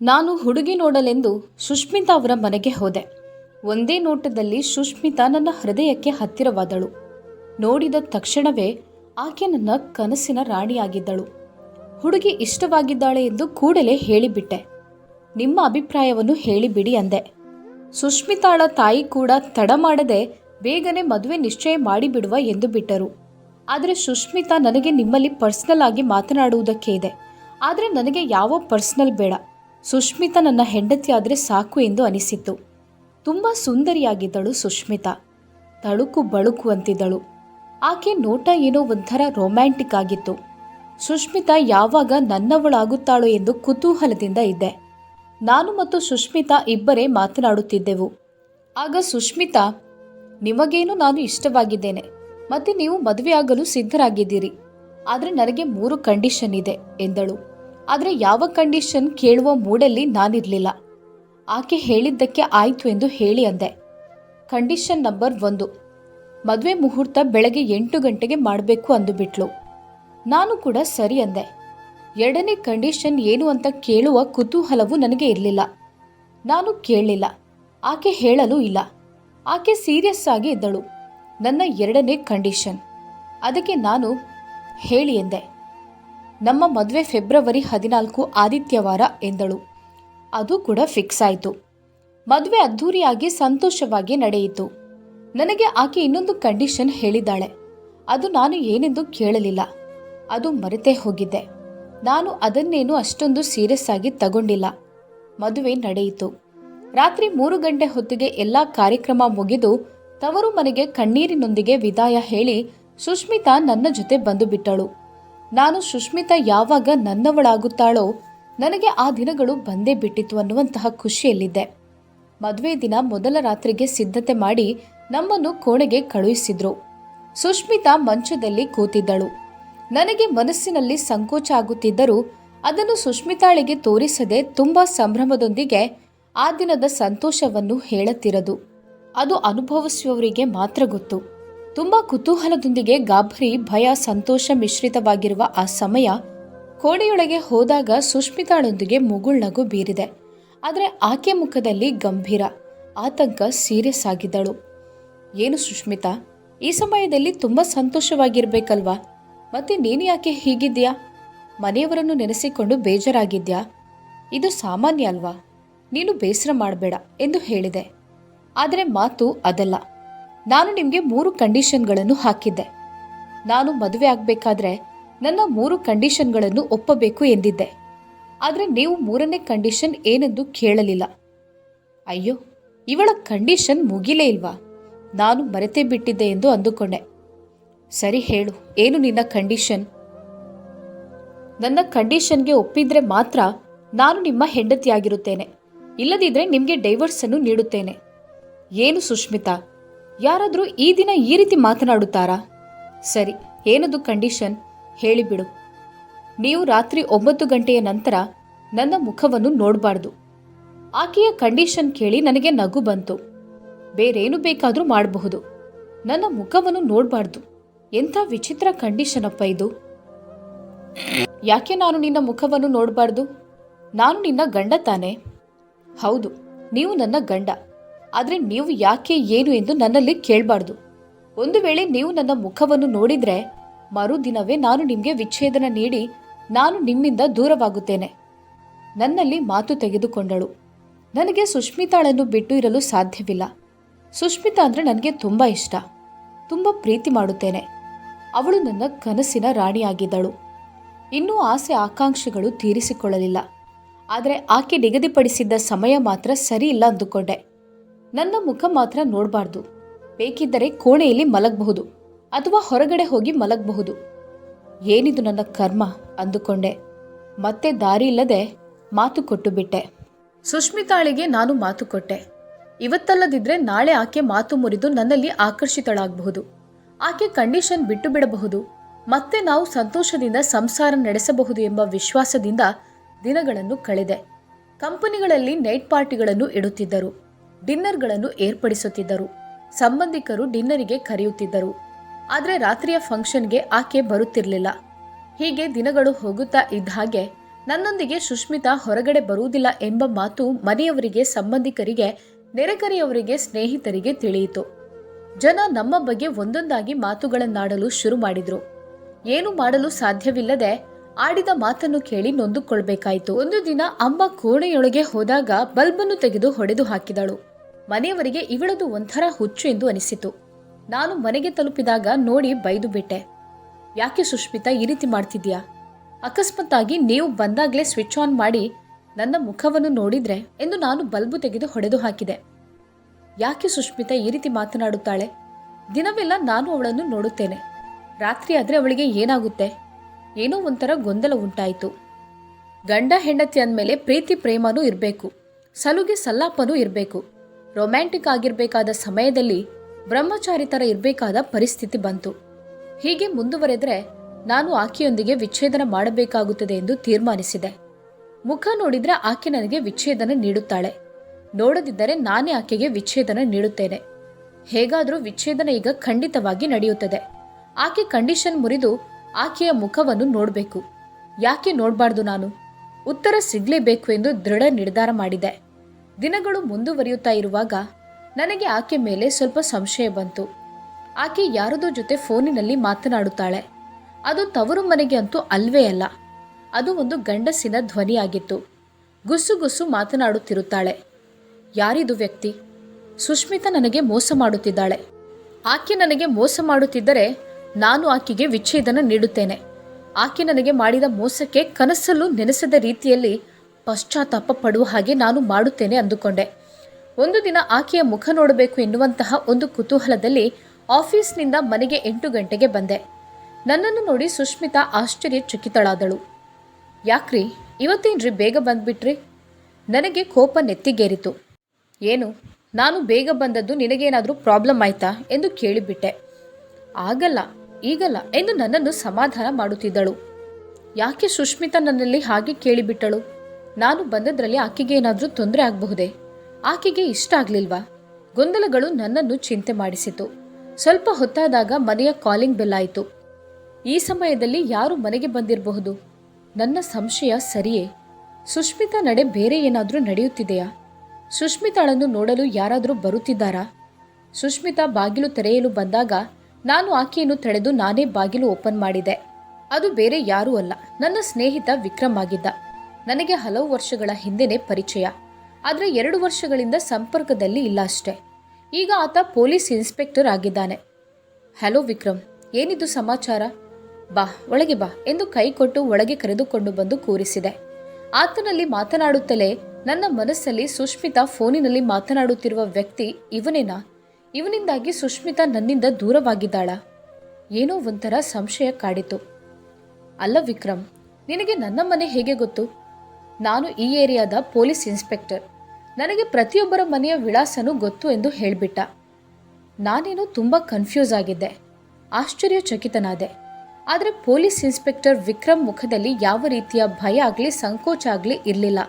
ನಾನು ಹುಡುಗಿ ನೋಡಲೆಂದು ಸುಷ್ಮಿತಾ ಅವರ ಮನೆಗೆ ಹೋದೆ. ಒಂದೇ ನೋಟದಲ್ಲಿ ಸುಷ್ಮಿತಾ ನನ್ನ ಹೃದಯಕ್ಕೆ ಹತ್ತಿರವಾದಳು. ನೋಡಿದ ತಕ್ಷಣವೇ ಆಕೆ ನನ್ನ ಕನಸಿನ ರಾಣಿಯಾಗಿದ್ದಳು. ಹುಡುಗಿ ಇಷ್ಟವಾಗಿದ್ದಾಳೆ ಎಂದು ಕೂಡಲೇ ಹೇಳಿಬಿಟ್ಟೆ. ನಿಮ್ಮ ಅಭಿಪ್ರಾಯವನ್ನು ಹೇಳಿಬಿಡಿ ಅಂದೆ. ಸುಷ್ಮಿತಾಳ ತಾಯಿ ಕೂಡ ತಡ ಮಾಡದೆ ಬೇಗನೆ ಮದುವೆ ನಿಶ್ಚಯ ಮಾಡಿಬಿಡುವ ಎಂದು ಬಿಟ್ಟರು. ಆದರೆ ಸುಷ್ಮಿತಾ ನನಗೆ ನಿಮ್ಮಲ್ಲಿ ಪರ್ಸನಲ್ ಆಗಿ ಮಾತನಾಡುವುದಕ್ಕೆ ಇದೆ. ಆದರೆ ನನಗೆ ಯಾವ ಪರ್ಸನಲ್ ಬೇಡ. ಸುಷ್ಮಿತಾ ನನ್ನ ಹೆಂಡತಿ ಆದರೆ ಸಾಕು ಎಂದು ಅನಿಸಿತು ತುಂಬ ಸುಂದರಿಯಾಗಿದ್ದಳು ಸುಷ್ಮಿತಾ. ತಳುಕು ಬಳುಕು ಅಂತಿದ್ದಳು ಆಕೆ ನೋಟ ಏನೋ ಒಂಥರ ರೊಮ್ಯಾಂಟಿಕ್ ಆಗಿತ್ತು. ಸುಷ್ಮಿತಾ ಯಾವಾಗ ನನ್ನವಳಾಗುತ್ತಾಳೋ ಎಂದು ಕುತೂಹಲದಿಂದ ಇದ್ದೆ. ನಾನು ಮತ್ತು ಸುಷ್ಮಿತಾ ಇಬ್ಬರೇ ಮಾತನಾಡುತ್ತಿದ್ದೆವು. ಆಗ ಸುಷ್ಮಿತಾ, ನಿಮಗೇನು ನಾನು ಇಷ್ಟವಾಗಿದ್ದೇನೆ. ಮತ್ತೆ ನೀವು ಮದುವೆಯಾಗಲು ಸಿದ್ಧರಾಗಿದ್ದೀರಿ. ಆದರೆ ನನಗೆ ಮೂರು ಕಂಡೀಷನ್ ಇದೆ, ಎಂದಳು. ಆದರೆ ಯಾವ ಕಂಡೀಷನ್ ಕೇಳುವ ಮೂಡಲ್ಲಿ ನಾನಿರಲಿಲ್ಲ. ಆಕೆ ಹೇಳಿದ್ದಕ್ಕೆ ಆಯಿತು ಎಂದು ಹೇಳಿ ಅಂದೆ. ಕಂಡೀಷನ್ ನಂಬರ್ ಒಂದು. ಮದುವೆ ಮುಹೂರ್ತ ಬೆಳಗ್ಗೆ ಎಂಟು ಗಂಟೆಗೆ ಮಾಡಬೇಕು ಅಂದುಬಿಟ್ಲು. ನಾನು ಕೂಡ ಸರಿ ಅಂದೆ. ಎರಡನೇ ಕಂಡೀಷನ್ ಏನು ಅಂತ ಕೇಳುವ ಕುತೂಹಲವು ನನಗೆ ಇರಲಿಲ್ಲ. ನಾನು ಕೇಳಲಿಲ್ಲ. ಆಕೆ ಹೇಳಲು ಇಲ್ಲ. ಆಕೆ ಸೀರಿಯಸ್ ಆಗಿ ಇದ್ದಳು ನನ್ನ ಎರಡನೇ ಕಂಡೀಷನ್ ಅದಕ್ಕೆ ನಾನು ಹೇಳಿ ಎಂದೆ ನಮ್ಮ ಮದುವೆ ಫೆಬ್ರವರಿ ಹದಿನಾಲ್ಕು ಆದಿತ್ಯವಾರ ಎಂದಳು. ಅದು ಕೂಡ ಫಿಕ್ಸ್ ಆಯಿತು. ಮದುವೆ ಅದ್ಧೂರಿಯಾಗಿ ಸಂತೋಷವಾಗಿ ನಡೆಯಿತು. ನನಗೆ ಆಕೆ ಇನ್ನೊಂದು ಕಂಡೀಷನ್ ಹೇಳಿದ್ದಾಳೆ. ಅದು ನಾನು ಏನೆಂದು ಕೇಳಲಿಲ್ಲ. ಅದು ಮರೆತೇ ಹೋಗಿದ್ದೆ ನಾನು ಅದನ್ನೇನು ಅಷ್ಟೊಂದು ಸೀರಿಯಸ್ ಆಗಿ ತಗೊಂಡಿಲ್ಲ. ಮದುವೆ ನಡೆಯಿತು. ರಾತ್ರಿ ಮೂರು ಗಂಟೆ ಹೊತ್ತಿಗೆ ಎಲ್ಲ ಕಾರ್ಯಕ್ರಮ ಮುಗಿದು ತವರು ಮನೆಗೆ ಕಣ್ಣೀರಿನೊಂದಿಗೆ ವಿದಾಯ ಹೇಳಿ ಸುಷ್ಮಿತಾ ನನ್ನ ಜೊತೆ ಬಂದು ಬಿಟ್ಟಳು ನಾನು ಸುಷ್ಮಿತಾ ಯಾವಾಗ ನನ್ನವಳಾಗುತ್ತಾಳೋ ನನಗೆ ಆ ದಿನಗಳು ಬಂದೇ ಬಿಟ್ಟಿತು ಅನ್ನುವಂತಹ ಖುಷಿಯಲ್ಲಿದ್ದೆ. ಮದುವೆ ದಿನ ಮೊದಲ ರಾತ್ರಿಗೆ ಸಿದ್ಧತೆ ಮಾಡಿ ನಮ್ಮನ್ನು ಕೋಣೆಗೆ ಕಳುಹಿಸಿದ್ರು. ಸುಷ್ಮಿತಾ ಮಂಚದಲ್ಲಿ ಕೂತಿದ್ದಳು. ನನಗೆ ಮನಸ್ಸಿನಲ್ಲಿ ಸಂಕೋಚ ಆಗುತ್ತಿದ್ದರೂ ಅದನ್ನು ಸುಷ್ಮಿತಾಳಿಗೆ ತೋರಿಸದೆ ತುಂಬಾ ಸಂಭ್ರಮದೊಂದಿಗೆ ಆ ದಿನದ ಸಂತೋಷವನ್ನು ಹೇಳುತ್ತಿರದು. ಅದು ಅನುಭವಿಸುವವರಿಗೆ ಮಾತ್ರ ಗೊತ್ತು. ತುಂಬಾ ಕುತೂಹಲದೊಂದಿಗೆ ಗಾಬರಿ, ಭಯ, ಸಂತೋಷ ಮಿಶ್ರಿತವಾಗಿರುವ ಆ ಸಮಯ ಕೋಣೆಯೊಳಗೆ ಹೋದಾಗ ಸುಷ್ಮಿತಾಳೊಂದಿಗೆ ಮುಗುಳ್ನಗು ಬೀರಿದೆ. ಆದರೆ ಆಕೆ ಮುಖದಲ್ಲಿ ಗಂಭೀರ ಆತಂಕ ಸೀರಿಯಸ್ ಆಗಿದ್ದಳು ಏನು ಸುಷ್ಮಿತಾ, ಈ ಸಮಯದಲ್ಲಿ ತುಂಬ ಸಂತೋಷವಾಗಿರ್ಬೇಕಲ್ವಾ? ಮತ್ತೆ ನೀನು ಯಾಕೆ ಹೀಗಿದ್ಯಾ ಮನೆಯವರನ್ನು ನೆನೆಸಿಕೊಂಡು ಬೇಜಾರಾಗಿದ್ಯಾ? ಇದು ಸಾಮಾನ್ಯ ಅಲ್ವಾ? ನೀನು ಬೇಸರ ಮಾಡಬೇಡ, ಎಂದು ಹೇಳಿದೆ. ಆದರೆ ಮಾತು ಅದಲ್ಲ. ನಾನು ನಿಮಗೆ ಮೂರು ಕಂಡೀಷನ್ಗಳನ್ನು ಹಾಕಿದ್ದೆ. ನಾನು ಮದುವೆ ಆಗಬೇಕಾದ್ರೆ ನನ್ನ ಮೂರು ಕಂಡೀಷನ್ಗಳನ್ನು ಒಪ್ಪಬೇಕು ಎಂದಿದ್ದೆ. ಆದರೆ ನೀವು ಮೂರನೇ ಕಂಡೀಷನ್ ಏನೆಂದು ಕೇಳಲಿಲ್ಲ. ಅಯ್ಯೋ, ಇವಳ ಕಂಡೀಷನ್ ಮುಗಿಲೇ ಇಲ್ವಾ? ನಾನು ಮರೆತೇ ಬಿಟ್ಟಿದ್ದೆ ಎಂದು ಅಂದುಕೊಂಡೆ. ಸರಿ ಹೇಳು, ಏನು ನಿನ್ನ ಕಂಡೀಷನ್? ನನ್ನ ಕಂಡೀಷನ್ಗೆ ಒಪ್ಪಿದ್ರೆ ಮಾತ್ರ ನಾನು ನಿಮ್ಮ ಹೆಂಡತಿಯಾಗಿರುತ್ತೇನೆ. ಇಲ್ಲದಿದ್ದರೆ ನಿಮಗೆ ಡೈವರ್ಸ್ ಅನ್ನು ನೀಡುತ್ತೇನೆ. ಏನು ಸುಷ್ಮಿತಾ ಯಾರಾದರೂ ಈ ದಿನ ಈ ರೀತಿ ಮಾತನಾಡುತ್ತಾರಾ? ಸರಿ, ಏನದು ಕಂಡೀಷನ್ ಹೇಳಿಬಿಡು ನೀವು ರಾತ್ರಿ ಒಂಬತ್ತು ಗಂಟೆಯ ನಂತರ ನನ್ನ ಮುಖವನ್ನು ನೋಡಬಾರ್ದು. ಆಕೆಯ ಕಂಡೀಷನ್ ಕೇಳಿ ನನಗೆ ನಗು ಬಂತು. ಬೇರೇನು ಬೇಕಾದರೂ ಮಾಡಬಹುದು. ನನ್ನ ಮುಖವನ್ನು ನೋಡಬಾರ್ದು. ಎಂಥ ವಿಚಿತ್ರ ಕಂಡೀಷನ್ ಅಪ್ಪ ಇದು? ಯಾಕೆ ನಾನು ನಿನ್ನ ಮುಖವನ್ನು ನೋಡಬಾರ್ದು? ನಾನು ನಿನ್ನ ಗಂಡ ತಾನೆ? ಹೌದು, ನೀವು ನನ್ನ ಗಂಡ. ಆದರೆ ನೀವು ಯಾಕೆ ಏನು ಎಂದು ನನ್ನಲ್ಲಿ ಕೇಳಬಾರ್ದು. ಒಂದು ವೇಳೆ ನೀವು ನನ್ನ ಮುಖವನ್ನು ನೋಡಿದ್ರೆ ಮರುದಿನವೇ ನಾನು ನಿಮಗೆ ವಿಚ್ಛೇದನ ನೀಡಿ ನಾನು ನಿಮ್ಮಿಂದ ದೂರವಾಗುತ್ತೇನೆ. ನನ್ನಲ್ಲಿ ಮಾತು ತೆಗೆದುಕೊಂಡಳು. ನನಗೆ ಸುಷ್ಮಿತಾಳನ್ನು ಬಿಟ್ಟು ಇರಲು ಸಾಧ್ಯವಿಲ್ಲ. ಸುಷ್ಮಿತಾ ಅಂದರೆ ನನಗೆ ತುಂಬ ಇಷ್ಟ. ತುಂಬ ಪ್ರೀತಿ ಮಾಡುತ್ತೇನೆ. ಅವಳು ನನ್ನ ಕನಸಿನ ರಾಣಿಯಾಗಿದ್ದಳು. ಇನ್ನೂ ಆಸೆ ಆಕಾಂಕ್ಷೆಗಳು ತೀರಿಸಿಕೊಳ್ಳಲಿಲ್ಲ. ಆದರೆ ಆಕೆ ನಿಗದಿಪಡಿಸಿದ್ದ ಸಮಯ ಮಾತ್ರ ಸರಿ ಇಲ್ಲ ಅಂದುಕೊಂಡೆ. ನನ್ನ ಮುಖ ಮಾತ್ರ ನೋಡಬಾರ್ದು. ಬೇಕಿದ್ದರೆ ಕೋಣೆಯಲ್ಲಿ ಮಲಗಬಹುದು ಅಥವಾ ಹೊರಗಡೆ ಹೋಗಿ ಮಲಗಬಹುದು. ಏನಿದು ನನ್ನ ಕರ್ಮ ಅಂದುಕೊಂಡೆ. ಮತ್ತೆ ದಾರಿ ಇಲ್ಲದೆ ಮಾತು ಕೊಟ್ಟು ಬಿಟ್ಟೆ. ಸುಷ್ಮಿತಾಳಿಗೆ ನಾನು ಮಾತು ಕೊಟ್ಟೆ. ಇವತ್ತಲ್ಲದಿದ್ರೆ ನಾಳೆ ಆಕೆ ಮಾತು ಮುರಿದು ನನ್ನಲ್ಲಿ ಆಕರ್ಷಿತಳಾಗಬಹುದು. ಆಕೆ ಕಂಡೀಷನ್ ಬಿಟ್ಟು ಬಿಡಬಹುದು. ಮತ್ತೆ ನಾವು ಸಂತೋಷದಿಂದ ಸಂಸಾರ ನಡೆಸಬಹುದು ಎಂಬ ವಿಶ್ವಾಸದಿಂದ ದಿನಗಳನ್ನು ಕಳೆದೆ. ಕಂಪನಿಗಳಲ್ಲಿ ನೈಟ್ ಪಾರ್ಟಿಗಳನ್ನು ಇಡುತ್ತಿದ್ದರು. ಡಿನ್ನರ್ಗಳನ್ನು ಏರ್ಪಡಿಸುತ್ತಿದ್ದರು. ಸಂಬಂಧಿಕರು ಡಿನ್ನರಿಗೆ ಕರೆಯುತ್ತಿದ್ದರು. ಆದರೆ ರಾತ್ರಿಯ ಫಂಕ್ಷನ್ಗೆ ಆಕೆ ಬರುತ್ತಿರಲಿಲ್ಲ. ಹೀಗೆ ದಿನಗಳು ಹೋಗುತ್ತಾ ಇದ್ದ ಹಾಗೆ ನನ್ನೊಂದಿಗೆ ಸುಷ್ಮಿತಾ ಹೊರಗಡೆ ಬರುವುದಿಲ್ಲ ಎಂಬ ಮಾತು ಮನೆಯವರಿಗೆ, ಸಂಬಂಧಿಕರಿಗೆ, ನೆರೆಕರೆಯವರಿಗೆ, ಸ್ನೇಹಿತರಿಗೆ ತಿಳಿಯಿತು. ಜನ ನಮ್ಮ ಬಗ್ಗೆ ಒಂದೊಂದಾಗಿ ಮಾತುಗಳನ್ನಾಡಲು ಶುರು ಮಾಡಿದ್ರು. ಏನು ಮಾಡಲು ಸಾಧ್ಯವಿಲ್ಲದೆ ಆಡಿದ ಮಾತನ್ನು ಕೇಳಿ ನೊಂದುಕೊಳ್ಬೇಕಾಯಿತು. ಒಂದು ದಿನ ಅಮ್ಮ ಕೋಣೆಯೊಳಗೆ ಹೋದಾಗ ಬಲ್ಬನ್ನು ತೆಗೆದು ಹೊಡೆದು ಹಾಕಿದಳು. ಮನೆಯವರಿಗೆ ಇವಳದು ಒಂಥರ ಹುಚ್ಚು ಎಂದು ಅನಿಸಿತು. ನಾನು ಮನೆಗೆ ತಲುಪಿದಾಗ ನೋಡಿ ಬೈದು ಬಿಟ್ಟೆ. ಯಾಕೆ ಸುಷ್ಮಿತಾ ಈ ರೀತಿ ಮಾಡ್ತಿದ್ಯಾ ಅಕಸ್ಮಾತ್ತಾಗಿ ನೀವು ಬಂದಾಗಲೇ ಸ್ವಿಚ್ ಆನ್ ಮಾಡಿ ನನ್ನ ಮುಖವನ್ನು ನೋಡಿದ್ರೆ ಎಂದು ನಾನು ಬಲ್ಬು ತೆಗೆದು ಹೊಡೆದು ಹಾಕಿದೆ. ಯಾಕೆ ಸುಷ್ಮಿತಾ ಈ ರೀತಿ ಮಾತನಾಡುತ್ತಾಳೆ? ದಿನವೆಲ್ಲ ನಾನು ಅವಳನ್ನು ನೋಡುತ್ತೇನೆ. ರಾತ್ರಿ ಆದರೆ ಅವಳಿಗೆ ಏನಾಗುತ್ತೆ? ಏನೋ ಒಂಥರ ಗೊಂದಲ ಉಂಟಾಯಿತು. ಗಂಡ ಹೆಂಡತಿ ಅಂದಮೇಲೆ ಪ್ರೀತಿ ಪ್ರೇಮನೂ ಇರಬೇಕು. ಸಲುಗೆ ಸಲ್ಲಾಪನೂ ಇರಬೇಕು. ರೊಮ್ಯಾಂಟಿಕ್ ಆಗಿರಬೇಕಾದ ಸಮಯದಲ್ಲಿ ಬ್ರಹ್ಮಚಾರಿ ಥರ ಇರಬೇಕಾದ ಪರಿಸ್ಥಿತಿ ಬಂತು. ಹೀಗೆ ಮುಂದುವರೆದರೆ ನಾನು ಆಕೆಯೊಂದಿಗೆ ವಿಚ್ಛೇದನ ಮಾಡಬೇಕಾಗುತ್ತದೆ ಎಂದು ತೀರ್ಮಾನಿಸಿದೆ. ಮುಖ ನೋಡಿದ್ರೆ ಆಕೆ ನನಗೆ ವಿಚ್ಛೇದನ ನೀಡುತ್ತಾಳೆ. ನೋಡದಿದ್ದರೆ ನಾನೇ ಆಕೆಗೆ ವಿಚ್ಛೇದನ ನೀಡುತ್ತೇನೆ. ಹೇಗಾದರೂ ವಿಚ್ಛೇದನ ಈಗ ಖಂಡಿತವಾಗಿ ನಡೆಯುತ್ತದೆ. ಆಕೆ ಕಂಡೀಷನ್ ಮುರಿದು ಆಕೆಯ ಮುಖವನ್ನು ನೋಡಬೇಕು. ಯಾಕೆ ನೋಡಬಾರ್ದು ನಾನು? ಉತ್ತರ ಸಿಗಲೇಬೇಕು ಎಂದು ದೃಢ ನಿರ್ಧಾರ ಮಾಡಿದೆ. ದಿನಗಳು ಮುಂದುವರಿಯುತ್ತಾ ಇರುವಾಗ ನನಗೆ ಆಕೆ ಮೇಲೆ ಸ್ವಲ್ಪ ಸಂಶಯ ಬಂತು. ಆಕೆ ಯಾರದೋ ಜೊತೆ ಫೋನಿನಲ್ಲಿ ಮಾತನಾಡುತ್ತಾಳೆ. ಅದು ತವರು ಮನೆಗೆ ಅಂತೂ ಅಲ್ವೇ ಅಲ್ಲ. ಅದು ಒಂದು ಗಂಡಸಿನ ಧ್ವನಿಯಾಗಿತ್ತು. ಗುಸ್ಸು ಗುಸ್ಸು ಮಾತನಾಡುತ್ತಿರುತ್ತಾಳೆ. ಯಾರಿದು ವ್ಯಕ್ತಿ? ಸುಷ್ಮಿತಾ ನನಗೆ ಮೋಸ ಮಾಡುತ್ತಿದ್ದಾಳೆ. ಆಕೆ ನನಗೆ ಮೋಸ ಮಾಡುತ್ತಿದ್ದರೆ ನಾನು ಆಕೆಗೆ ವಿಚ್ಛೇದನ ನೀಡುತ್ತೇನೆ. ಆಕೆ ನನಗೆ ಮಾಡಿದ ಮೋಸಕ್ಕೆ ಕನಸಲ್ಲೂ ನೆನೆಸದ ರೀತಿಯಲ್ಲಿ ಪಶ್ಚಾತ್ತಾಪ ಪಡುವ ಹಾಗೆ ನಾನು ಮಾಡುತ್ತೇನೆ ಅಂದುಕೊಂಡೆ. ಒಂದು ದಿನ ಆಕೆಯ ಮುಖ ನೋಡಬೇಕು ಎನ್ನುವಂತಹ ಒಂದು ಕುತೂಹಲದಲ್ಲಿ ಆಫೀಸ್ನಿಂದ ಮನೆಗೆ ಎಂಟು ಗಂಟೆಗೆ ಬಂದೆ. ನನ್ನನ್ನು ನೋಡಿ ಸುಷ್ಮಿತಾ ಆಶ್ಚರ್ಯಚಕಿತಳಾದಳು. ಯಾಕ್ರಿ, ಇವತ್ತೇನ್ರಿ ಬೇಗ ಬಂದ್ಬಿಟ್ರಿ? ನನಗೆ ಕೋಪ ನೆತ್ತಿಗೇರಿತು. ಏನು, ನಾನು ಬೇಗ ಬಂದದ್ದು ನಿನಗೇನಾದರೂ ಪ್ರಾಬ್ಲಮ್ ಆಯ್ತಾ ಎಂದು ಕೇಳಿಬಿಟ್ಟೆ. ಆಗಲ್ಲ ಈಗಲ್ಲ ಎಂದು ನನ್ನನ್ನು ಸಮಾಧಾನ ಮಾಡುತ್ತಿದ್ದಳು. ಯಾಕೆ ಸುಷ್ಮಿತಾ ನನ್ನಲ್ಲಿ ಹಾಗೆ ಕೇಳಿಬಿಟ್ಟಳು? ನಾನು ಬಂದದ್ರಲ್ಲಿ ಆಕೆಗೆ ಏನಾದರೂ ತೊಂದರೆ ಆಗಬಹುದೇ? ಆಕೆಗೆ ಇಷ್ಟ ಆಗಲಿಲ್ವಾ? ಗೊಂದಲಗಳು ನನ್ನನ್ನು ಚಿಂತೆ ಮಾಡಿಸಿತು. ಸ್ವಲ್ಪ ಹೊತ್ತಾದಾಗ ಮನೆಯ ಕಾಲಿಂಗ್ ಬೆಲ್ ಆಯಿತು. ಈ ಸಮಯದಲ್ಲಿ ಯಾರು ಮನೆಗೆ ಬಂದಿರಬಹುದು? ನನ್ನ ಸಂಶಯ ಸರಿಯೇ? ಸುಷ್ಮಿತಾ ನಡೆ ಬೇರೆ ಏನಾದರೂ ನಡೆಯುತ್ತಿದೆಯಾ? ಸುಷ್ಮಿತಾಳನ್ನು ನೋಡಲು ಯಾರಾದರೂ ಬರುತ್ತಿದ್ದಾರಾ? ಸುಷ್ಮಿತಾ ಬಾಗಿಲು ತೆರೆಯಲು ಬಂದಾಗ ನಾನು ಆಕೆಯನ್ನು ತಡೆದು ನಾನೇ ಬಾಗಿಲು ಓಪನ್ ಮಾಡಿದೆ. ಅದು ಬೇರೆ ಯಾರೂ ಅಲ್ಲ. ನನ್ನ ಸ್ನೇಹಿತ ವಿಕ್ರಮ್ ಆಗಿದ್ದ. ನನಗೆ ಹಲವು ವರ್ಷಗಳ ಹಿಂದೆನೇ ಪರಿಚಯ. ಆದರೆ ಎರಡು ವರ್ಷಗಳಿಂದ ಸಂಪರ್ಕದಲ್ಲಿ ಇಲ್ಲ ಅಷ್ಟೇ. ಈಗ ಆತ ಪೊಲೀಸ್ ಇನ್ಸ್ಪೆಕ್ಟರ್ ಆಗಿದ್ದಾನೆ. ಹಲೋ ವಿಕ್ರಮ್, ಏನಿದು ಸಮಾಚಾರ? ಬಾ, ಒಳಗೆ ಬಾ ಎಂದು ಕೈ ಕೊಟ್ಟು ಒಳಗೆ ಕರೆದುಕೊಂಡು ಬಂದು ಕೂರಿಸಿದೆ. ಆತನಲ್ಲಿ ಮಾತನಾಡುತ್ತಲೇ ನನ್ನ ಮನಸ್ಸಲ್ಲಿ ಸುಷ್ಮಿತಾ ಫೋನಿನಲ್ಲಿ ಮಾತನಾಡುತ್ತಿರುವ ವ್ಯಕ್ತಿ ಇವನೇನಾ? ಇವನಿಂದಾಗಿ ಸುಷ್ಮಿತಾ ನನ್ನಿಂದ ದೂರವಾಗಿದ್ದಾಳ. ಏನೋ ಒಂಥರ ಸಂಶಯ ಕಾಡಿತು. ಅಲ್ಲ ವಿಕ್ರಮ್, ನಿನಗೆ ನನ್ನ ಮನೆ ಹೇಗೆ ಗೊತ್ತು? ನಾನು ಈ ಏರಿಯಾದ ಪೊಲೀಸ್ ಇನ್ಸ್ಪೆಕ್ಟರ್. ನನಗೆ ಪ್ರತಿಯೊಬ್ಬರ ಮನೆಯ ವಿಳಾಸನೂ ಗೊತ್ತು ಎಂದು ಹೇಳಿಬಿಟ್ಟ. ನಾನೇನು ತುಂಬ ಕನ್ಫ್ಯೂಸ್ ಆಗಿದ್ದೆ. ಆಶ್ಚರ್ಯಚಕಿತನಾದೆ. ಆದರೆ ಪೊಲೀಸ್ ಇನ್ಸ್ಪೆಕ್ಟರ್ ವಿಕ್ರಮ್ ಮುಖದಲ್ಲಿ ಯಾವ ರೀತಿಯ ಭಯ ಆಗಲಿ, ಸಂಕೋಚ ಆಗಲಿ ಇರಲಿಲ್ಲ.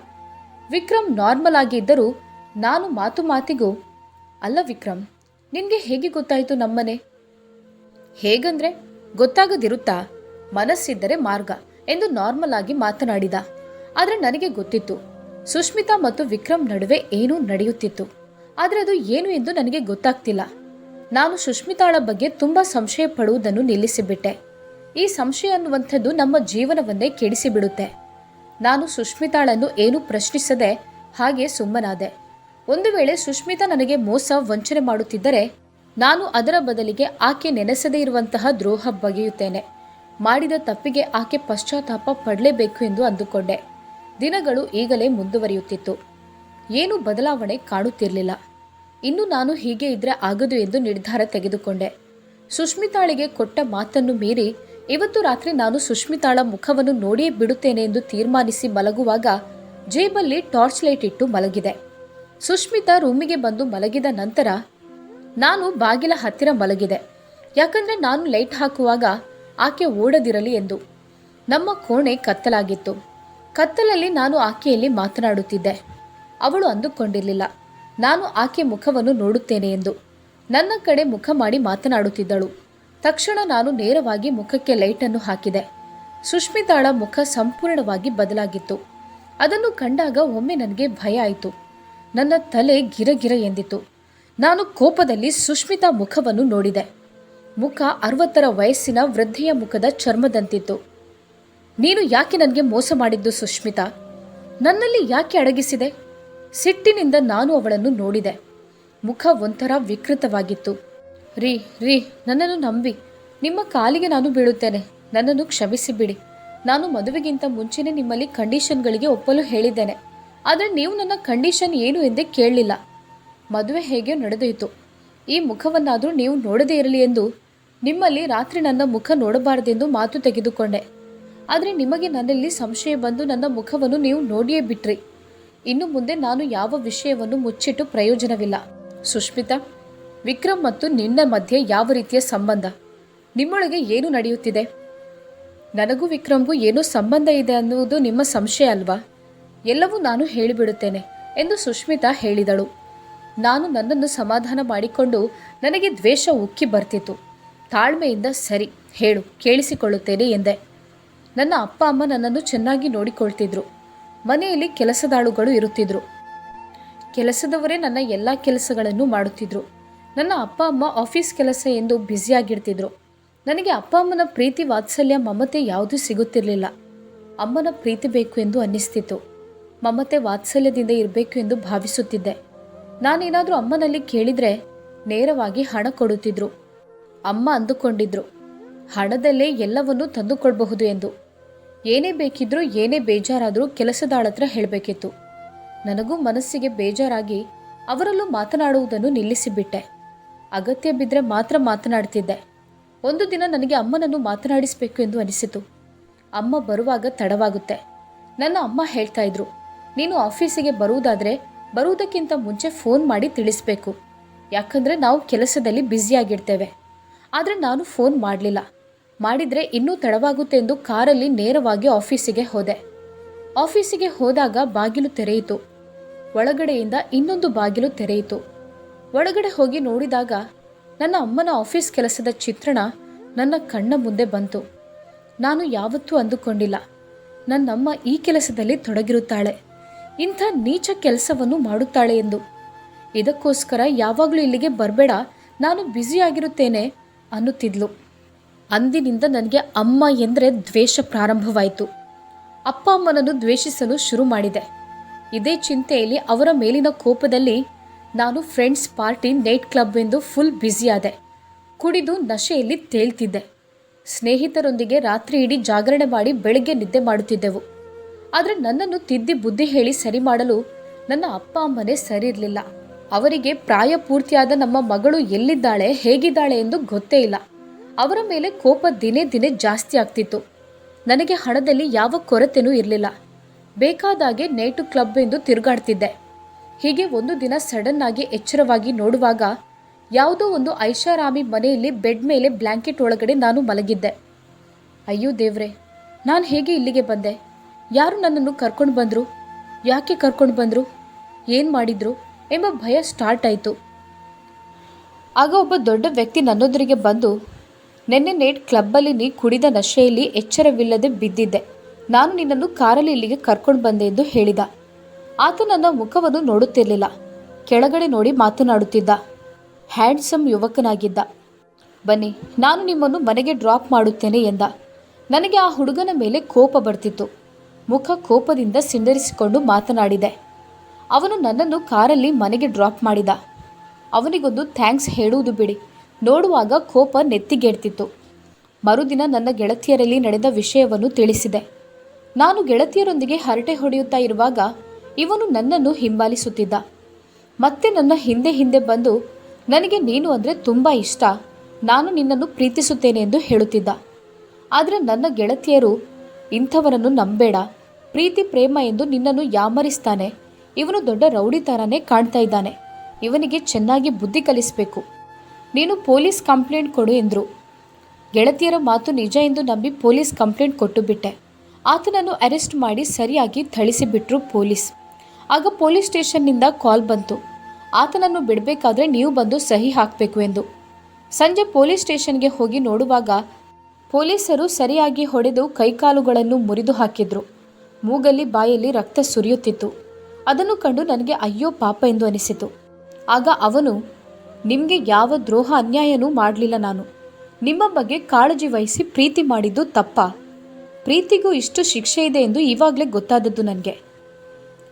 ವಿಕ್ರಮ್ ನಾರ್ಮಲ್ ಆಗಿ ಇದ್ದರೂ ನಾನು ಮಾತು ಮಾತಿಗೂ, ಅಲ್ಲ ವಿಕ್ರಮ್ ನಿನಗೆ ಹೇಗೆ ಗೊತ್ತಾಯಿತು ನಮ್ಮನೆ? ಹೇಗಂದ್ರೆ ಗೊತ್ತಾಗದಿರುತ್ತಾ? ಮನಸ್ಸಿದ್ದರೆ ಮಾರ್ಗ ಎಂದು ನಾರ್ಮಲ್ ಆಗಿ ಮಾತನಾಡಿದ. ಆದರೆ ನನಗೆ ಗೊತ್ತಿತ್ತು. ಸುಷ್ಮಿತಾ ಮತ್ತು ವಿಕ್ರಮ್ ನಡುವೆ ಏನೂ ನಡೆಯುತ್ತಿತ್ತು. ಆದರೆ ಅದು ಏನು ಎಂದು ನನಗೆ ಗೊತ್ತಾಗ್ತಿಲ್ಲ. ನಾನು ಸುಷ್ಮಿತಾಳ ಬಗ್ಗೆ ತುಂಬ ಸಂಶಯ ಪಡುವುದನ್ನು ನಿಲ್ಲಿಸಿಬಿಟ್ಟೆ. ಈ ಸಂಶಯ ಅನ್ನುವಂಥದ್ದು ನಮ್ಮ ಜೀವನವನ್ನೇ ಕೆಡಿಸಿಬಿಡುತ್ತೆ. ನಾನು ಸುಷ್ಮಿತಾಳನ್ನು ಏನೂ ಪ್ರಶ್ನಿಸದೆ ಹಾಗೆ ಸುಮ್ಮನಾದೆ. ಒಂದು ವೇಳೆ ಸುಷ್ಮಿತಾ ನನಗೆ ಮೋಸ, ವಂಚನೆ ಮಾಡುತ್ತಿದ್ದರೆ ನಾನು ಅದರ ಬದಲಿಗೆ ಆಕೆ ನೆನೆಸದೇ ಇರುವಂತಹ ದ್ರೋಹ ಬಗೆಯುತ್ತೇನೆ. ಮಾಡಿದ ತಪ್ಪಿಗೆ ಆಕೆ ಪಶ್ಚಾತ್ತಾಪ ಪಡಲೇಬೇಕು ಎಂದು ಅಂದುಕೊಂಡೆ. ದಿನಗಳು ಈಗಲೇ ಮುಂದುವರಿಯುತ್ತಿತ್ತು. ಏನು ಬದಲಾವಣೆ ಕಾಣುತ್ತಿರಲಿಲ್ಲ. ಇನ್ನು ನಾನು ಹೀಗೆ ಇದ್ರೆ ಆಗದು ಎಂದು ನಿರ್ಧಾರ ತೆಗೆದುಕೊಂಡೆ. ಸುಷ್ಮಿತಾಳಿಗೆ ಕೊಟ್ಟ ಮಾತನ್ನು ಮೀರಿ ಇವತ್ತು ರಾತ್ರಿ ನಾನು ಸುಷ್ಮಿತಾಳ ಮುಖವನ್ನು ನೋಡಿಯೇ ಬಿಡುತ್ತೇನೆ ಎಂದು ತೀರ್ಮಾನಿಸಿ ಮಲಗುವಾಗ ಜೇಬಲ್ಲಿ ಟಾರ್ಚ್ ಲೈಟ್ ಇಟ್ಟು ಮಲಗಿದೆ. ಸುಷ್ಮಿತಾ ರೂಮಿಗೆ ಬಂದು ಮಲಗಿದ ನಂತರ, ನಾನು ಬಾಗಿಲ ಹತ್ತಿರ ಮಲಗಿದೆ. ಯಾಕಂದ್ರೆ ನಾನು ಲೈಟ್ ಹಾಕುವಾಗ ಆಕೆ ಓಡದಿರಲಿ ಎಂದು ನಮ್ಮ ಕೋಣೆ ಕತ್ತಲಾಗಿತ್ತು. ಕತ್ತಲಲ್ಲಿ ನಾನು ಆಕೆಯಲ್ಲಿ ಮಾತನಾಡುತ್ತಿದ್ದೆ. ಅವಳು ಅಂದುಕೊಂಡಿರಲಿಲ್ಲ. ನಾನು ಆಕೆ ಮುಖವನ್ನು ನೋಡುತ್ತೇನೆ ಎಂದು ನನ್ನ ಕಡೆ ಮುಖ ಮಾಡಿ ಮಾತನಾಡುತ್ತಿದ್ದಳು. ತಕ್ಷಣ ನಾನು ನೇರವಾಗಿ ಮುಖಕ್ಕೆ ಲೈಟನ್ನು ಹಾಕಿದೆ. ಸುಷ್ಮಿತಾಳ ಮುಖ ಸಂಪೂರ್ಣವಾಗಿ ಬದಲಾಗಿತ್ತು. ಅದನ್ನು ಕಂಡಾಗ ಒಮ್ಮೆ ನನಗೆ ಭಯ ಆಯಿತು. ನನ್ನ ತಲೆ ಗಿರಗಿರ ಎಂದಿತು ನಾನು ಕೋಪದಲ್ಲಿ ಸುಷ್ಮಿತಾ ಮುಖವನ್ನು ನೋಡಿದೆ. ಮುಖ ಅರವತ್ತರ ವಯಸ್ಸಿನ ವೃದ್ಧೆಯ ಮುಖದ ಚರ್ಮದಂತಿತ್ತು. ನೀನು ಯಾಕೆ ನನಗೆ ಮೋಸ ಮಾಡಿದ್ದು ಸುಷ್ಮಿತಾ? ನನ್ನಲ್ಲಿ ಯಾಕೆ ಅಡಗಿಸಿದೆ? ಸಿಟ್ಟಿನಿಂದ ನಾನು ಅವಳನ್ನು ನೋಡಿದೆ. ಮುಖ ಒಂಥರ ವಿಕೃತವಾಗಿತ್ತು. ರೀ ರೀ, ನನ್ನನ್ನು ನಂಬಿ. ನಿಮ್ಮ ಕಾಲಿಗೆ ನಾನು ಬೀಳುತ್ತೇನೆ. ನನ್ನನ್ನು ಕ್ಷಮಿಸಿ ಬಿಡಿ ನಾನು ಮದುವೆಗಿಂತ ಮುಂಚೆನೇ ನಿಮ್ಮಲ್ಲಿ ಕಂಡೀಷನ್ಗಳಿಗೆ ಒಪ್ಪಲು ಹೇಳಿದ್ದೇನೆ. ಆದರೆ ನೀವು ನನ್ನ ಕಂಡೀಷನ್ ಏನು ಎಂದೇ ಕೇಳಲಿಲ್ಲ. ಮದುವೆ ಹೇಗೆ ನಡೆದೋಯಿತು. ಈ ಮುಖವನ್ನಾದರೂ ನೀವು ನೋಡದೇ ಇರಲಿ ಎಂದು ನಿಮ್ಮಲ್ಲಿ ರಾತ್ರಿ ನನ್ನ ಮುಖ ನೋಡಬಾರದೆಂದು ಮಾತು ತೆಗೆದುಕೊಂಡೆ. ಆದರೆ ನಿಮಗೆ ನನ್ನಲ್ಲಿ ಸಂಶಯ ಬಂದು ನನ್ನ ಮುಖವನ್ನು ನೀವು ನೋಡಿಯೇ ಬಿಟ್ರಿ. ಇನ್ನು ಮುಂದೆ ನಾನು ಯಾವ ವಿಷಯವನ್ನು ಮುಚ್ಚಿಟ್ಟು ಪ್ರಯೋಜನವಿಲ್ಲ. ಸುಷ್ಮಿತಾ, ವಿಕ್ರಮ್ ಮತ್ತು ನಿನ್ನ ಮಧ್ಯೆ ಯಾವ ರೀತಿಯ ಸಂಬಂಧ? ನಿಮ್ಮೊಳಗೆ ಏನು ನಡೆಯುತ್ತಿದೆ? ನನಗೂ ವಿಕ್ರಮ್ಗೂ ಏನೋ ಸಂಬಂಧ ಇದೆ ಅನ್ನುವುದು ನಿಮ್ಮ ಸಂಶಯ ಅಲ್ವಾ? ಎಲ್ಲವೂ ನಾನು ಹೇಳಿಬಿಡುತ್ತೇನೆ ಎಂದು ಸುಷ್ಮಿತಾ ಹೇಳಿದಳು. ನಾನು ನನ್ನನ್ನು ಸಮಾಧಾನ ಮಾಡಿಕೊಂಡು ನನಗೆ ದ್ವೇಷ ಉಕ್ಕಿ ಬರ್ತಿತ್ತು. ತಾಳ್ಮೆಯಿಂದ ಸರಿ, ಹೇಳು, ಕೇಳಿಸಿಕೊಳ್ಳುತ್ತೇನೆ ಎಂದೆ. ನನ್ನ ಅಪ್ಪ, ಅಮ್ಮ ನನ್ನನ್ನು ಚೆನ್ನಾಗಿ ನೋಡಿಕೊಳ್ತಿದ್ರು. ಮನೆಯಲ್ಲಿ ಕೆಲಸದಾಳುಗಳು ಇರುತ್ತಿದ್ರು. ಕೆಲಸದವರೇ ನನ್ನ ಎಲ್ಲ ಕೆಲಸಗಳನ್ನು ಮಾಡುತ್ತಿದ್ರು. ನನ್ನ ಅಪ್ಪ, ಅಮ್ಮ ಆಫೀಸ್ ಕೆಲಸ ಎಂದು ಬ್ಯುಸಿಯಾಗಿರ್ತಿದ್ರು. ನನಗೆ ಅಪ್ಪ, ಅಮ್ಮನ ಪ್ರೀತಿ ವಾತ್ಸಲ್ಯ, ಮಮತೆ ಯಾವುದೂ ಸಿಗುತ್ತಿರಲಿಲ್ಲ. ಅಮ್ಮನ ಪ್ರೀತಿ ಬೇಕು ಎಂದು ಅನ್ನಿಸ್ತಿತ್ತು. ಮಮತೆ ವಾತ್ಸಲ್ಯದಿಂದ ಇರಬೇಕು ಎಂದು ಭಾವಿಸುತ್ತಿದ್ದೆ. ನಾನೇನಾದರೂ ಅಮ್ಮನಲ್ಲಿ ಕೇಳಿದರೆ ನೇರವಾಗಿ ಹಣ ಕೊಡುತ್ತಿದ್ರು. ಅಮ್ಮ ಅಂದುಕೊಂಡಿದ್ರು, ಹಣದಲ್ಲೇ ಎಲ್ಲವನ್ನೂ ತಂದುಕೊಳ್ಬಹುದು ಎಂದು. ಏನೇ ಬೇಕಿದ್ರೂ ಏನೇ ಬೇಜಾರಾದರೂ ಕೆಲಸದಾಳತ್ರ ಹೇಳಬೇಕಿತ್ತು. ನನಗೂ ಮನಸ್ಸಿಗೆ ಬೇಜಾರಾಗಿ ಅವರಲ್ಲೂ ಮಾತನಾಡುವುದನ್ನು ನಿಲ್ಲಿಸಿಬಿಟ್ಟೆ. ಅಗತ್ಯ ಬಿದ್ದರೆ ಮಾತ್ರ ಮಾತನಾಡ್ತಿದ್ದೆ. ಒಂದು ದಿನ ನನಗೆ ಅಮ್ಮನನ್ನು ಮಾತನಾಡಿಸಬೇಕು ಎಂದು ಅನಿಸಿತು. ಅಮ್ಮ ಬರುವಾಗ ತಡವಾಗುತ್ತೆ. ನನ್ನ ಅಮ್ಮ ಹೇಳ್ತಾ ಇದ್ರು ನೀನು ಆಫೀಸಿಗೆ ಬರುವುದಾದರೆ ಬರುವುದಕ್ಕಿಂತ ಮುಂಚೆ ಫೋನ್ ಮಾಡಿ ತಿಳಿಸ್ಬೇಕು. ಯಾಕಂದರೆ ನಾವು ಕೆಲಸದಲ್ಲಿ ಬ್ಯುಸಿಯಾಗಿರ್ತೇವೆ ಆದರೆ ನಾನು ಫೋನ್ ಮಾಡಲಿಲ್ಲ. ಮಾಡಿದರೆ ಇನ್ನೂ ತಡವಾಗುತ್ತೆ ಎಂದು ಕಾರಲ್ಲಿ ನೇರವಾಗಿ ಆಫೀಸಿಗೆ ಹೋದೆ. ಆಫೀಸಿಗೆ ಹೋದಾಗ ಬಾಗಿಲು ತೆರೆಯಿತು. ಒಳಗಡೆಯಿಂದ ಇನ್ನೊಂದು ಬಾಗಿಲು ತೆರೆಯಿತು. ಒಳಗಡೆ ಹೋಗಿ ನೋಡಿದಾಗ ನನ್ನ ಅಮ್ಮನ ಆಫೀಸ್ ಕೆಲಸದ ಚಿತ್ರಣ ನನ್ನ ಕಣ್ಣ ಮುಂದೆ ಬಂತು. ನಾನು ಯಾವತ್ತೂ ಅಂದುಕೊಂಡಿಲ್ಲ. ನನ್ನಮ್ಮ ಈ ಕೆಲಸದಲ್ಲಿ ತೊಡಗಿರುತ್ತಾಳೆ. ಇಂಥ ನೀಚ ಕೆಲಸವನ್ನು ಮಾಡುತ್ತಾಳೆ ಎಂದು. ಇದಕ್ಕೋಸ್ಕರ ಯಾವಾಗಲೂ ಇಲ್ಲಿಗೆ ಬರಬೇಡ, ನಾನು ಬ್ಯುಸಿಯಾಗಿರುತ್ತೇನೆ, ಅನ್ನುತ್ತಿದ್ಲು. ಅಂದಿನಿಂದ ನನಗೆ ಅಮ್ಮ ಎಂದರೆ ದ್ವೇಷ ಪ್ರಾರಂಭವಾಯಿತು. ಅಪ್ಪ ಅಮ್ಮನನ್ನು ದ್ವೇಷಿಸಲು ಶುರು ಮಾಡಿದೆ. ಇದೇ ಚಿಂತೆಯಲ್ಲಿ ಅವರ ಮೇಲಿನ ಕೋಪದಲ್ಲಿ ನಾನು ಫ್ರೆಂಡ್ಸ್ ಪಾರ್ಟಿ, ನೈಟ್ ಕ್ಲಬ್ ಎಂದು ಫುಲ್ ಬ್ಯುಸಿಯಾದೆ. ಕುಡಿದು ನಶೆಯಲ್ಲಿ ತೇಳ್ತಿದ್ದೆ ಸ್ನೇಹಿತರೊಂದಿಗೆ ರಾತ್ರಿ ಇಡೀ ಜಾಗರಣೆ ಮಾಡಿ ಬೆಳಗ್ಗೆ ನಿದ್ದೆ ಮಾಡುತ್ತಿದ್ದೆವು. ಆದರೆ ನನ್ನನ್ನು ತಿದ್ದಿ ಬುದ್ಧಿ ಹೇಳಿ ಸರಿ ಮಾಡಲು ನನ್ನ ಅಪ್ಪ ಅಮ್ಮನೇ ಸರಿ ಇರಲಿಲ್ಲ. ಅವರಿಗೆ ಪ್ರಾಯ ಪೂರ್ತಿಯಾದ ನಮ್ಮ ಮಗಳು ಎಲ್ಲಿದ್ದಾಳೆ, ಹೇಗಿದ್ದಾಳೆ ಎಂದು ಗೊತ್ತೇ ಇಲ್ಲ. ಅವರ ಮೇಲೆ ಕೋಪ ದಿನೇ ದಿನೇ ಜಾಸ್ತಿ ಆಗ್ತಿತ್ತು. ನನಗೆ ಹಣದಲ್ಲಿ ಯಾವ ಕೊರತೆನೂ ಇರಲಿಲ್ಲ. ಬೇಕಾದಾಗೆ ನೈಟು ಕ್ಲಬ್ ಎಂದು ತಿರುಗಾಡ್ತಿದ್ದೆ. ಹೀಗೆ ಒಂದು ದಿನ ಸಡನ್ ಆಗಿ ಎಚ್ಚರವಾಗಿ ನೋಡುವಾಗ ಯಾವುದೋ ಒಂದು ಐಷಾರಾಮಿ ಮನೆಯಲ್ಲಿ ಬೆಡ್ ಮೇಲೆ ಬ್ಲ್ಯಾಂಕೆಟ್ ಒಳಗಡೆ ನಾನು ಮಲಗಿದ್ದೆ. ಅಯ್ಯೋ ದೇವ್ರೆ, ನಾನು ಹೇಗೆ ಇಲ್ಲಿಗೆ ಬಂದೆ? ಯಾರು ನನ್ನನ್ನು ಕರ್ಕೊಂಡು ಬಂದರು? ಯಾಕೆ ಕರ್ಕೊಂಡು ಬಂದರು? ಏನು ಮಾಡಿದ್ರು? ಎಂಬ ಭಯ ಸ್ಟಾರ್ಟ್ ಆಯಿತು. ಆಗ ಒಬ್ಬ ದೊಡ್ಡ ವ್ಯಕ್ತಿ ನನ್ನೊಂದಿಗೆ ಬಂದು, ನಿನ್ನೆ ನೈಟ್ ಕ್ಲಬ್ಬಲ್ಲಿ ನೀ ಕುಡಿದ ನಶೆಯಲ್ಲಿ ಎಚ್ಚರವಿಲ್ಲದೆ ಬಿದ್ದಿದ್ದೆ. ನಾನು ನಿನ್ನನ್ನು ಕಾರಲ್ಲಿ ಇಲ್ಲಿಗೆ ಕರ್ಕೊಂಡು ಬಂದೆ ಎಂದು ಹೇಳಿದ. ಆತ ನನ್ನ ಮುಖವನ್ನು ನೋಡುತ್ತಿರಲಿಲ್ಲ. ಕೆಳಗಡೆ ನೋಡಿ ಮಾತನಾಡುತ್ತಿದ್ದ. ಹ್ಯಾಂಡ್ಸಮ್ ಯುವಕನಾಗಿದ್ದ. ಬನ್ನಿ, ನಾನು ನಿಮ್ಮನ್ನು ಮನೆಗೆ ಡ್ರಾಪ್ ಮಾಡುತ್ತೇನೆ ಎಂದ. ನನಗೆ ಆ ಹುಡುಗನ ಮೇಲೆ ಕೋಪ ಬರ್ತಿತ್ತು. ಮುಖ ಕೋಪದಿಂದ ಸಿಂಡರಿಸಿಕೊಂಡು ಮಾತನಾಡಿದೆ. ಅವನು ನನ್ನನ್ನು ಕಾರಲ್ಲಿ ಮನೆಗೆ ಡ್ರಾಪ್ ಮಾಡಿದ. ಅವನಿಗೊಂದು ಥ್ಯಾಂಕ್ಸ್ ಹೇಳುವುದು ಬಿಡಿ. ನೋಡುವಾಗ ಕೋಪ ನೆತ್ತಿಗೇಡ್ತಿತ್ತು. ಮರುದಿನ ನನ್ನ ಗೆಳತಿಯರಲ್ಲಿ ನಡೆದ ವಿಷಯವನ್ನು ತಿಳಿಸಿದೆ. ನಾನು ಗೆಳತಿಯರೊಂದಿಗೆ ಹರಟೆ ಹೊಡೆಯುತ್ತಾ ಇರುವಾಗ ಇವನು ನನ್ನನ್ನು ಹಿಂಬಾಲಿಸುತ್ತಿದ್ದ. ಮತ್ತೆ ನನ್ನ ಹಿಂದೆ ಹಿಂದೆ ಬಂದು, ನನಗೆ ನೀನು ಅಂದರೆ ತುಂಬ ಇಷ್ಟ. ನಾನು ನಿನ್ನನ್ನು ಪ್ರೀತಿಸುತ್ತೇನೆ ಎಂದು ಹೇಳುತ್ತಿದ್ದ. ಆದರೆ ನನ್ನ ಗೆಳತಿಯರು ಇಂಥವರನ್ನು ನಂಬೇಡ. ಪ್ರೀತಿ, ಪ್ರೇಮ ಎಂದು ನಿನ್ನನ್ನು ಯಾಮರಿಸ್ತಾನೆ. ಇವನು ದೊಡ್ಡ ರೌಡಿ ಥರನೇ ಕಾಣ್ತಾ ಇದ್ದಾನೆ. ಇವನಿಗೆ ಚೆನ್ನಾಗಿ ಬುದ್ಧಿ ಕಲಿಸಬೇಕು. ನೀನು ಪೊಲೀಸ್ ಕಂಪ್ಲೇಂಟ್ ಕೊಡು ಎಂದರು. ಗೆಳತಿಯರ ಮಾತು ನಿಜ ಎಂದು ನಂಬಿ ಪೊಲೀಸ್ ಕಂಪ್ಲೇಂಟ್ ಕೊಟ್ಟು ಬಿಟ್ಟೆ ಆತನನ್ನು ಅರೆಸ್ಟ್ ಮಾಡಿ ಸರಿಯಾಗಿ ಥಳಿಸಿಬಿಟ್ರು ಪೊಲೀಸ್. ಆಗ ಪೊಲೀಸ್ ಸ್ಟೇಷನ್ನಿಂದ ಕಾಲ್ ಬಂತು. ಆತನನ್ನು ಬಿಡಬೇಕಾದ್ರೆ ನೀವು ಬಂದು ಸಹಿ ಹಾಕಬೇಕು ಎಂದು. ಸಂಜೆ ಪೊಲೀಸ್ ಸ್ಟೇಷನ್ಗೆ ಹೋಗಿ ನೋಡುವಾಗ ಪೊಲೀಸರು ಸರಿಯಾಗಿ ಹೊಡೆದು ಕೈಕಾಲುಗಳನ್ನು ಮುರಿದು ಹಾಕಿದ್ರು. ಮೂಗಲ್ಲಿ ಬಾಯಲ್ಲಿ ರಕ್ತ ಸುರಿಯುತ್ತಿತ್ತು. ಅದನ್ನು ಕಂಡು ನನಗೆ ಅಯ್ಯೋ ಪಾಪ ಎಂದು ಅನಿಸಿತು. ಆಗ ಅವನು, ನಿಮಗೆ ಯಾವ ದ್ರೋಹ ಅನ್ಯಾಯನೂ ಮಾಡಲಿಲ್ಲ ನಾನು. ನಿಮ್ಮ ಬಗ್ಗೆ ಕಾಳಜಿ ವಹಿಸಿ ಪ್ರೀತಿ ಮಾಡಿದ್ದು ತಪ್ಪ. ಪ್ರೀತಿಗೂ ಇಷ್ಟು ಶಿಕ್ಷೆ ಇದೆ ಎಂದು ಈವಾಗಲೇ ಗೊತ್ತಾದದ್ದು ನನಗೆ.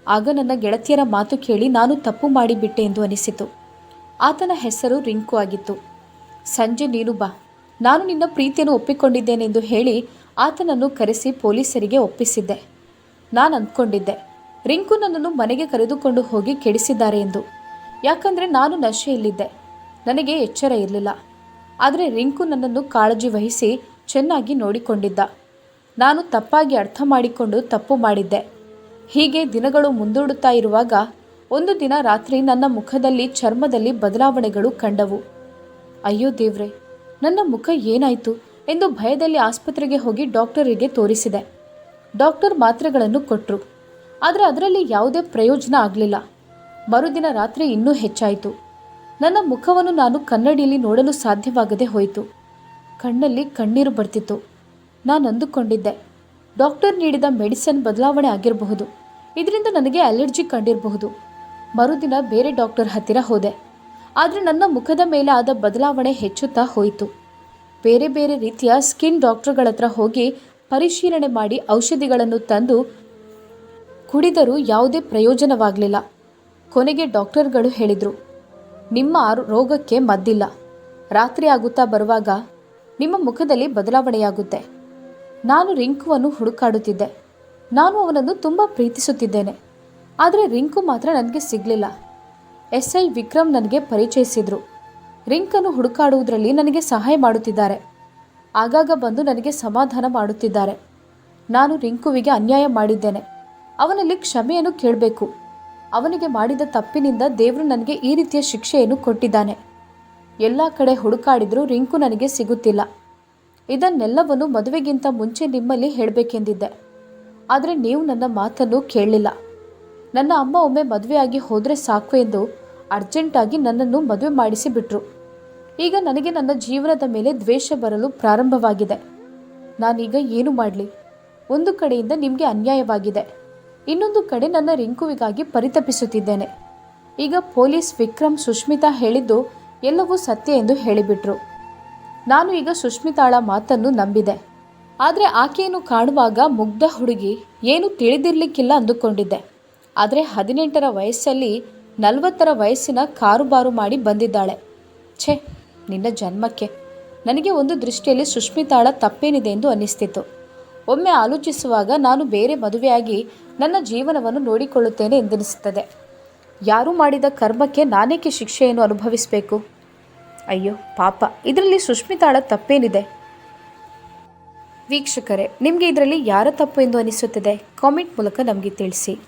ಆಗ ನನ್ನ ಗೆಳತಿಯರ ಮಾತು ಕೇಳಿ ನಾನು ತಪ್ಪು ಮಾಡಿಬಿಟ್ಟೆ ಎಂದು ಅನಿಸಿತು. ಆತನ ಹೆಸರು ರಿಂಕು ಆಗಿತ್ತು. ಸಂಜೆ ನೀನು ಬಾ. ನಾನು ನಿನ್ನ ಪ್ರೀತಿಯನ್ನು ಒಪ್ಪಿಕೊಂಡಿದ್ದೇನೆಂದು ಹೇಳಿ ಆತನನ್ನು ಕರೆಸಿ ಪೊಲೀಸರಿಗೆ ಒಪ್ಪಿಸಿದ್ದೆ. ನಾನು ಅಂದ್ಕೊಂಡಿದ್ದೆ. ರಿಂಕು ನನ್ನನ್ನು ಮನೆಗೆ ಕರೆದುಕೊಂಡು ಹೋಗಿ ಕೆಡಿಸಿದ್ದಾರೆ ಎಂದು. ಯಾಕಂದರೆ ನಾನು ನಶೆಯಲ್ಲಿದ್ದೆ. ನನಗೆ ಎಚ್ಚರ ಇರಲಿಲ್ಲ. ಆದರೆ ರಿಂಕು ನನ್ನನ್ನು ಕಾಳಜಿ ವಹಿಸಿ ಚೆನ್ನಾಗಿ ನೋಡಿಕೊಂಡಿದ್ದ. ನಾನು ತಪ್ಪಾಗಿ ಅರ್ಥ ಮಾಡಿಕೊಂಡು ತಪ್ಪು ಮಾಡಿದ್ದೆ. ಹೀಗೆ ದಿನಗಳು ಮುಂದೂಡುತ್ತಾ ಇರುವಾಗ ಒಂದು ದಿನ ರಾತ್ರಿ ನನ್ನ ಮುಖದಲ್ಲಿ ಚರ್ಮದಲ್ಲಿ ಬದಲಾವಣೆಗಳು ಕಂಡವು. ಅಯ್ಯೋ ದೇವ್ರೆ, ನನ್ನ ಮುಖ ಏನಾಯಿತು ಎಂದು ಭಯದಲ್ಲಿ ಆಸ್ಪತ್ರೆಗೆ ಹೋಗಿ ಡಾಕ್ಟರಿಗೆ ತೋರಿಸಿದೆ. ಡಾಕ್ಟರ್ ಮಾತ್ರೆಗಳನ್ನು ಕೊಟ್ಟರು ಆದರೆ ಅದರಲ್ಲಿ ಯಾವುದೇ ಪ್ರಯೋಜನ ಆಗಲಿಲ್ಲ. ಮರುದಿನ ರಾತ್ರಿ ಇನ್ನೂ ಹೆಚ್ಚಾಯಿತು. ನನ್ನ ಮುಖವನ್ನು ನಾನು ಕನ್ನಡಿಯಲ್ಲಿ ನೋಡಲು ಸಾಧ್ಯವಾಗದೆ ಹೋಯಿತು. ಕಣ್ಣಲ್ಲಿ ಕಣ್ಣೀರು ಬರ್ತಿತ್ತು. ನಾನು ಅಂದುಕೊಂಡಿದ್ದೆ, ಡಾಕ್ಟರ್ ನೀಡಿದ ಮೆಡಿಸಿನ್ ಬದಲಾವಣೆ ಆಗಿರಬಹುದು. ಇದರಿಂದ ನನಗೆ ಅಲರ್ಜಿ ಕಂಡಿರಬಹುದು. ಮರುದಿನ ಬೇರೆ ಡಾಕ್ಟರ್ ಹತ್ತಿರ ಹೋದೆ. ಆದರೆ ನನ್ನ ಮುಖದ ಮೇಲೆ ಆದ ಬದಲಾವಣೆ ಹೆಚ್ಚುತ್ತಾ ಹೋಯಿತು. ಬೇರೆ ಬೇರೆ ರೀತಿಯ ಸ್ಕಿನ್ ಡಾಕ್ಟರ್ಗಳ ಹತ್ರ ಹೋಗಿ ಪರಿಶೀಲನೆ ಮಾಡಿ ಔಷಧಿಗಳನ್ನು ತಂದು ಕುಡಿದರೂ ಯಾವುದೇ ಪ್ರಯೋಜನವಾಗಲಿಲ್ಲ. ಕೊನೆಗೆ ಡಾಕ್ಟರ್ಗಳು ಹೇಳಿದರು, ನಿಮ್ಮ ರೋಗಕ್ಕೆ ಮದ್ದಿಲ್ಲ. ರಾತ್ರಿ ಆಗುತ್ತಾ ಬರುವಾಗ ನಿಮ್ಮ ಮುಖದಲ್ಲಿ ಬದಲಾವಣೆಯಾಗುತ್ತೆ. ನಾನು ರಿಂಕುವನ್ನು ಹುಡುಕಾಡುತ್ತಿದ್ದೆ. ನಾನು ಅವನನ್ನು ತುಂಬ ಪ್ರೀತಿಸುತ್ತಿದ್ದೇನೆ. ಆದರೆ ರಿಂಕು ಮಾತ್ರ ನನಗೆ ಸಿಗಲಿಲ್ಲ. ಎಸ್ ಐ ವಿಕ್ರಮ್ ನನಗೆ ಪರಿಚಯಿಸಿದರು. ರಿಂಕನ್ನು ಹುಡುಕಾಡುವುದರಲ್ಲಿ ನನಗೆ ಸಹಾಯ ಮಾಡುತ್ತಿದ್ದಾರೆ. ಆಗಾಗ ಬಂದು ನನಗೆ ಸಮಾಧಾನ ಮಾಡುತ್ತಿದ್ದಾರೆ. ನಾನು ರಿಂಕುವಿಗೆ ಅನ್ಯಾಯ ಮಾಡಿದ್ದೇನೆ. ಅವನಲ್ಲಿ ಕ್ಷಮೆಯನ್ನು ಕೇಳಬೇಕು. ಅವನಿಗೆ ಮಾಡಿದ ತಪ್ಪಿನಿಂದ ದೇವರು ನನಗೆ ಈ ರೀತಿಯ ಶಿಕ್ಷೆಯನ್ನು ಕೊಟ್ಟಿದ್ದಾನೆ. ಎಲ್ಲ ಕಡೆ ಹುಡುಕಾಡಿದರೂ ರಿಂಕು ನನಗೆ ಸಿಗುತ್ತಿಲ್ಲ. ಇದನ್ನೆಲ್ಲವನ್ನು ಮದುವೆಗಿಂತ ಮುಂಚೆ ನಿಮ್ಮಲ್ಲಿ ಹೇಳಬೇಕೆಂದಿದ್ದೆ. ಆದರೆ ನೀವು ನನ್ನ ಮಾತನ್ನು ಕೇಳಲಿಲ್ಲ. ನನ್ನ ಅಮ್ಮ ಒಮ್ಮೆ ಮದುವೆಯಾಗಿ ಹೋದರೆ ಸಾಕು ಎಂದು ಅರ್ಜೆಂಟಾಗಿ ನನ್ನನ್ನು ಮದುವೆ ಮಾಡಿಸಿ ಬಿಟ್ರು ಈಗ ನನಗೆ ನನ್ನ ಜೀವನದ ಮೇಲೆ ದ್ವೇಷ ಬರಲು ಪ್ರಾರಂಭವಾಗಿದೆ. ನಾನೀಗ ಏನು ಮಾಡಲಿ? ಒಂದು ಕಡೆಯಿಂದ ನಿಮಗೆ ಅನ್ಯಾಯವಾಗಿದೆ. ಇನ್ನೊಂದು ಕಡೆ ನನ್ನ ರಿಂಕುವಿಗಾಗಿ ಪರಿತಪಿಸುತ್ತಿದ್ದೇನೆ. ಈಗ ಪೊಲೀಸ್ ವಿಕ್ರಮ್ ಸುಷ್ಮಿತಾ ಹೇಳಿದ್ದು ಎಲ್ಲವೂ ಸತ್ಯ ಎಂದು ಹೇಳಿಬಿಟ್ರು. ನಾನು ಈಗ ಸುಷ್ಮಿತಾಳ ಮಾತನ್ನು ನಂಬಿದೆ. ಆದರೆ ಆಕೆಯನ್ನು ಕಾಣುವಾಗ ಮುಗ್ಧ ಹುಡುಗಿ ಏನು ತಿಳಿದಿರ್ಲಿಕ್ಕಿಲ್ಲ ಅಂದುಕೊಂಡಿದ್ದೆ. ಆದರೆ ಹದಿನೆಂಟರ ವಯಸ್ಸಲ್ಲಿ ನಲವತ್ತರ ವಯಸ್ಸಿನ ಕಾರುಬಾರು ಮಾಡಿ ಬಂದಿದ್ದಾಳೆ. ಛೇ ನಿನ್ನ ಜನ್ಮಕ್ಕೆ. ನನಗೆ ಒಂದು ದೃಷ್ಟಿಯಲ್ಲಿ ಸುಷ್ಮಿತಾಳ ತಪ್ಪೇನಿದೆ ಎಂದು ಅನ್ನಿಸ್ತಿತ್ತು. ಒಮ್ಮೆ ಆಲೋಚಿಸುವಾಗ ನಾನು ಬೇರೆ ಮದುವೆಯಾಗಿ ನನ್ನ ಜೀವನವನ್ನು ನೋಡಿಕೊಳ್ಳುತ್ತೇನೆ ಎಂದೆನಿಸುತ್ತದೆ. ಯಾರು ಮಾಡಿದ ಕರ್ಮಕ್ಕೆ ನಾನೇಕೆ ಶಿಕ್ಷೆಯನ್ನು ಅನುಭವಿಸಬೇಕು? ಅಯ್ಯೋ, ಪಾಪ, ಇದರಲ್ಲಿ ಸುಷ್ಮಿತಾಳ ತಪ್ಪೇನಿದೆ? ವೀಕ್ಷಕರೇ, ನಿಮಗೆ ಇದರಲ್ಲಿ ಯಾರ ತಪ್ಪು ಎಂದು ಅನಿಸುತ್ತದೆ ಕಾಮೆಂಟ್ ಮೂಲಕ ನಮಗೆ ತಿಳಿಸಿ.